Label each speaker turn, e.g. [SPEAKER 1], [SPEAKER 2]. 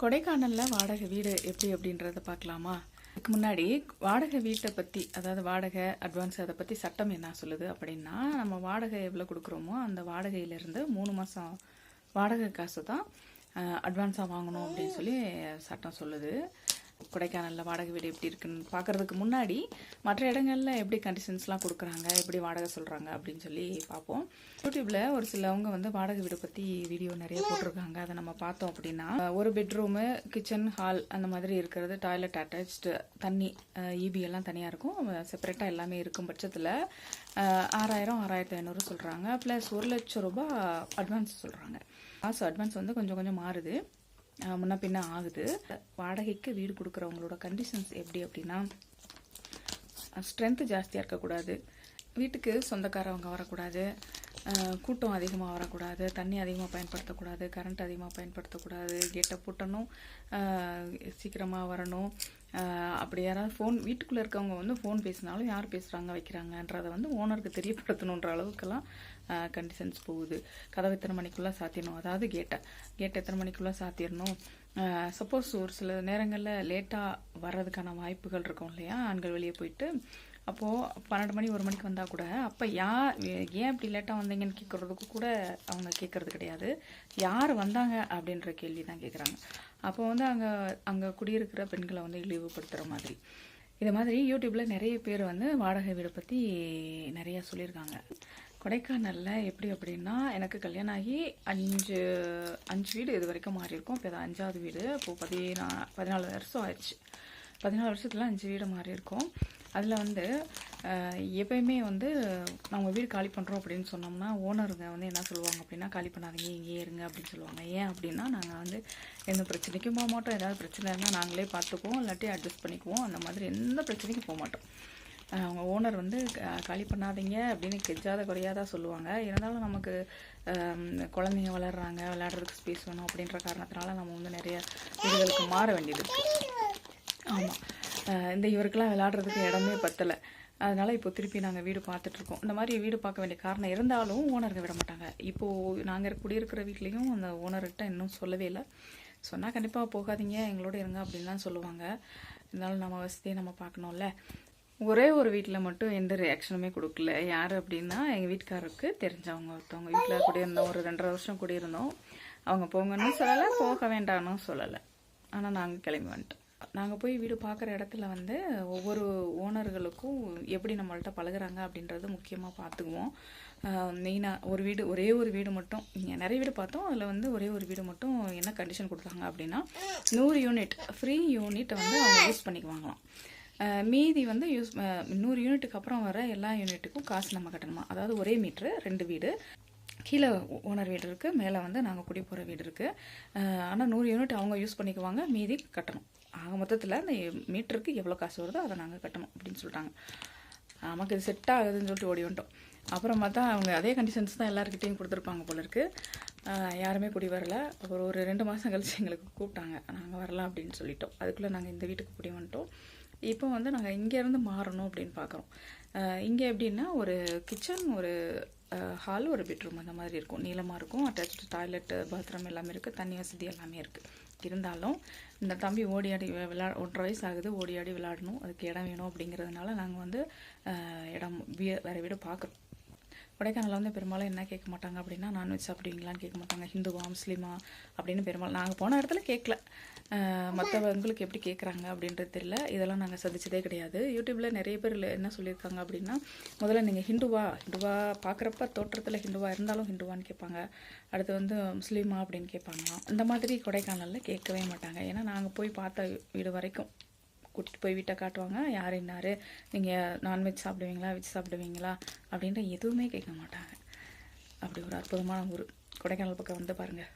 [SPEAKER 1] கொடைக்கானலில் வாடகை வீடு எப்படி அப்படின்றத பார்க்கலாமா? இதுக்கு முன்னாடி வாடகை வீட்டை பற்றி அதாவது வாடகை அட்வான்ஸ் அதை பற்றி சட்டம் என்ன சொல்லுது அப்படின்னா நம்ம வாடகை எவ்வளோ கொடுக்குறோமோ அந்த வாடகையிலேருந்து மூணு மாதம் வாடகை காசு தான் அட்வான்ஸாக வாங்கணும் அப்படின்னு சொல்லி சட்டம் சொல்லுது. கொடைக்கானலில் வாடகை வீடு எப்படி இருக்குன்னு பார்க்கறதுக்கு முன்னாடி மற்ற இடங்களில் எப்படி கண்டிஷன்ஸ்லாம் கொடுக்குறாங்க எப்படி வாடகை சொல்கிறாங்க அப்படின்னு சொல்லி பார்ப்போம். யூடியூப்பில் ஒரு சிலவங்க வந்து வாடகை வீடு பற்றி வீடியோ நிறைய போட்டிருக்காங்க. அதை நம்ம பார்த்தோம் அப்படின்னா ஒரு பெட்ரூமு கிச்சன் ஹால் அந்த மாதிரி இருக்கிறது டாய்லெட் அட்டாச்சு தண்ணி ஈபி எல்லாம் தனியாக இருக்கும். செப்பரேட்டாக எல்லாமே இருக்கும் பட்சத்தில் ஆறாயிரம் ஆறாயிரத்தி ஐநூறு சொல்கிறாங்க ப்ளஸ் ஒரு லட்சம் ரூபாய் அட்வான்ஸ் சொல்கிறாங்க காசு அட்வான்ஸ் வந்து கொஞ்சம் கொஞ்சம் மாறுது. முன்ன பின்ன ஆகுது. வாடகைக்கு வீடு கொடுக்குறவங்களோட கண்டிஷன்ஸ் எப்படி அப்படின்னா ஸ்ட்ரென்த்து ஜாஸ்தியாக இருக்கக்கூடாது. வீட்டுக்கு சொந்தக்காரவங்க வரக்கூடாது. கூட்டம் அதிகமாக வரக்கூடாது தண்ணி அதிகமாக பயன்படுத்தக்கூடாது கரண்ட் அதிகமாக பயன்படுத்தக்கூடாது கேட்டை பூட்டணும் சீக்கிரமாக வரணும். அப்படி யாராவது ஃபோன் வீட்டுக்குள்ளே இருக்கவங்க வந்து ஃபோன் பேசினாலும் யார் பேசுகிறாங்க வைக்கிறாங்கன்றதை வந்து ஓனருக்கு தெரியப்படுத்தணுன்ற அளவுக்கெல்லாம் கண்டிஷன்ஸ் போகுது. கதவு எத்தனை மணிக்குள்ளே சாத்திடணும் அதாவது கேட்டை கேட்டை எத்தனை மணிக்குள்ளே சாத்திடணும் சப்போஸ் ஒரு சில நேரங்களில் லேட்டாக வர்றதுக்கான வாய்ப்புகள் இருக்கும் இல்லையா? ஆண்கள் வெளியே போயிட்டு அப்போது பன்னெண்டு மணி ஒரு மணிக்கு வந்தால் கூட அப்போ யார் ஏன் இப்படி லேட்டாக வந்தீங்கன்னு கேட்குறதுக்கு கூட அவங்க கேட்குறது கிடையாது. யார் வந்தாங்க அப்படின்ற கேள்வி தான் கேட்குறாங்க அப்போ வந்து அங்கே அங்கே குடியிருக்கிற பெண்களை வந்து இழிவுபடுத்துகிற மாதிரி. இது மாதிரி யூடியூப்பில் நிறைய பேர் வந்து வாடகை வீடை பற்றி நிறையா சொல்லியிருக்காங்க. கொடைக்கானலில் எப்படி அப்படின்னா எனக்கு கல்யாணம் ஆகி அஞ்சு அஞ்சு வீடு இது வரைக்கும் மாறி இருக்கும். இப்போ இது அஞ்சாவது வீடு. இப்போது பதினா பதினாலு வருஷம் ஆயிடுச்சு. பதினாலு வருஷத்துல அஞ்சு வீடு மாறி இருக்கும். அதில் வந்து எப்பயுமே வந்து நம்ம வீடு காலி பண்ணுறோம் அப்படின்னு சொன்னோம்னா ஓனருங்க வந்து என்ன சொல்லுவாங்க அப்படின்னா காலி பண்ணாதீங்க இங்கேயே இருங்க அப்படின்னு சொல்லுவாங்க. ஏன் அப்படின்னா நாங்கள் வந்து எந்த பிரச்சனைக்கும் போக மாட்டோம். ஏதாவது பிரச்சனை இருந்தால் நாங்களே பார்த்துக்குவோம். இல்லாட்டி அட்ஜஸ்ட் பண்ணிக்குவோம். அந்த மாதிரி எந்த பிரச்சனைக்கும் போக மாட்டோம். அவங்க ஓனர் வந்து க- காலி பண்ணாதீங்க அப்படின்னு கெஜாத குறையாதா சொல்லுவாங்க. இருந்தாலும் நமக்கு குழந்தைங்க வளர்றாங்க விளையாடுறதுக்கு ஸ்பேஸ் வேணும் அப்படின்ற காரணத்தினால நம்ம வந்து நிறைய வீடுகளுக்கு மாற வேண்டியது இருக்குது ஆமாம் இந்த இவருக்கெல்லாம் விளையாடுறதுக்கு இடமே பத்தலை. அதனால் இப்போ திருப்பி நாங்கள் வீடு பார்த்துட்ருக்கோம். இந்த மாதிரி வீடு பார்க்க வேண்டிய காரணம் இருந்தாலும் ஓனருங்க விட மாட்டாங்க. இப்போது நாங்கள் குடியிருக்கிற வீட்லேயும் அந்த ஓனர்கிட்ட இன்னும் சொல்லவே இல்லை. சொன்னால் கண்டிப்பாக போகாதீங்க எங்களோட இருங்க அப்படின்லாம் சொல்லுவாங்க. இருந்தாலும் நம்ம வசதியை நம்ம பார்க்கணும்ல. ஒரே ஒரு வீட்டில் மட்டும் எந்த ரியாக்ஷனுமே கொடுக்கல. யார் அப்படின்னா எங்கள் வீட்டுக்காரருக்கு தெரிஞ்சவங்க ஒருத்தவங்க. வீட்டில் குடியிருந்தோம் ஒரு ரெண்டரை வருஷம் குடியிருந்தோம். அவங்க போங்கன்னு சொல்லலை போக வேண்டாம்னு சொல்லலை. ஆனால் நாங்கள் கிளம்பி வந்துட்டோம். நாங்கள் போய் வீடு பார்க்குற இடத்துல வந்து ஒவ்வொரு ஓனர்களுக்கும் எப்படி நம்மள்ட்ட பழகுறாங்க அப்படின்றது முக்கியமாக பார்த்துக்குவோம் மெயினாக ஒரு வீடு ஒரே ஒரு வீடு மட்டும் இங்கே நிறைய வீடு பார்த்தோம். அதில் வந்து ஒரே ஒரு வீடு மட்டும் என்ன கண்டிஷன் கொடுத்தாங்க அப்படின்னா நூறு யூனிட் ஃப்ரீ யூனிட் வந்து அவங்க யூஸ் பண்ணிக்குவாங்களாம். மீதி வந்து யூஸ் நூறு யூனிட்டுக்கு அப்புறம் வர எல்லா யூனிட்டுக்கும் காசு நம்ம கட்டணுமா? அதாவது ஒரே மீட்ரு ரெண்டு வீடு. கீழே ஓனர் வீடு இருக்குது மேலே வந்து நாங்கள் குடி போகிற வீடு இருக்குது ஆனால் நூறு யூனிட் அவங்க யூஸ் பண்ணிக்குவாங்க. மீதி கட்டணும். ஆக மொத்தத்தில் அந்த மீட்டருக்கு எவ்வளோ காசு வருதோ அதை நாங்கள் கட்டணும் அப்படின்னு சொல்லிட்டாங்க நமக்கு இது செட் ஆகுதுன்னு சொல்லிட்டு ஓடி வந்துட்டோம். அப்புறம் பார்த்தா அவங்க அதே கண்டிஷன்ஸ் தான் எல்லாருக்கிட்டையும் கொடுத்துருப்பாங்க போல இருக்குது யாருமே குடி வரல. அப்புறம் ஒரு ரெண்டு மாதம் கழிச்சு எங்களுக்கு கூப்பிட்டாங்க. நாங்கள் வரலாம் அப்படின்னு சொல்லிட்டோம். அதுக்குள்ளே நாங்கள் இந்த வீட்டுக்கு குடி வந்துட்டோம். இப்போ வந்து நாங்கள் இங்கேருந்து மாறணும் அப்படின்னு பார்க்குறோம் இங்கே எப்படின்னா ஒரு கிச்சன் ஒரு ஹால் ஒரு பெட்ரூம் அந்த மாதிரி இருக்கும். நீளமாக இருக்கும். அட்டாச்சு டாய்லெட்டு பாத்ரூம் எல்லாமே இருக்குது தண்ணி வசதி எல்லாமே இருக்குது இருந்தாலும் இந்த தம்பி ஓடி ஆடி விளா ஒன்றரை வயசு ஆகுது. ஓடி ஆடி விளையாடணும். அதுக்கு இடம் வேணும் அப்படிங்கிறதுனால நாங்கள் வந்து இடம் வீ- வேறு வீடு பார்க்குறோம் கொடைக்கானலில் வந்து பெரும்பாலும் என்ன கேட்க மாட்டாங்க அப்படின்னா நான்வெஜ் சாப்பிடுவீங்களான்னு கேட்க மாட்டாங்க. ஹிந்துவா முஸ்லீமா அப்படின்னு பெரும்பாலும் நாங்கள் போன இடத்துல கேட்கல. மற்றவங்களுக்கு எப்படி கேட்குறாங்க அப்படின்றது தெரியல. இதெல்லாம் நாங்கள் சந்திச்சதே கிடையாது. யூடியூப்பில் நிறைய பேர் என்ன சொல்லியிருக்காங்க அப்படின்னா முதல்ல நீங்கள் ஹிந்துவா ஹிந்துவா பார்க்குறப்ப தோற்றத்தில் ஹிந்துவா இருந்தாலும் ஹிந்துவான்னு கேட்பாங்க. அடுத்து வந்து முஸ்லீமா அப்படின்னு கேட்பாங்க இந்த மாதிரி கொடைக்கானலில் கேட்கவே மாட்டாங்க. ஏன்னா நாங்கள் போய் பார்த்த வீடு வரைக்கும் கூட்டிகிட்டு போய் வீட்டை காட்டுவாங்க. யார் என்னார்? நீங்கள் நான்வெஜ் சாப்பிடுவீங்களா? வெஜ் சாப்பிடுவீங்களா? அப்படின்ற எதுவுமே கேட்க மாட்டாங்க. அப்படி ஒரு அற்புதமான ஊர். கொடைக்கானல் பக்கம் வந்து பாருங்கள்